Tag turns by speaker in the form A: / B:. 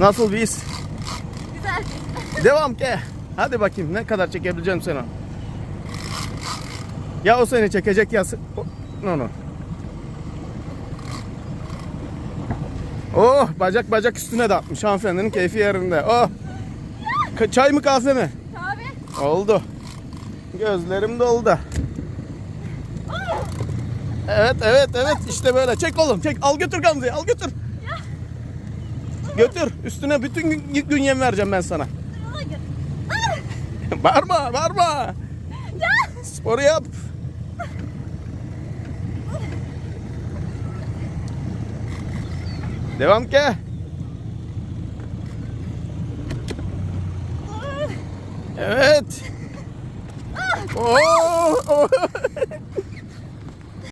A: Nasıl bir his?
B: Güzel.
A: Devam ke. Hadi bakayım ne kadar çekebileceğim seni. Ya o seni çekecek ya no no. Oh bacak bacak üstüne de atmış hanımefendinin keyfi yerinde. Oh. Çay mı kahve mi?
B: Abi.
A: Oldu. Gözlerim doldu. Evet evet evet işte böyle çek oğlum çek al götür Gamze'yi al götür. Götür üstüne bütün gün, gün yem vereceğim ben sana. Bağırma, bağırma. Sporu yap. Devam ke. Evet. Oo, oo.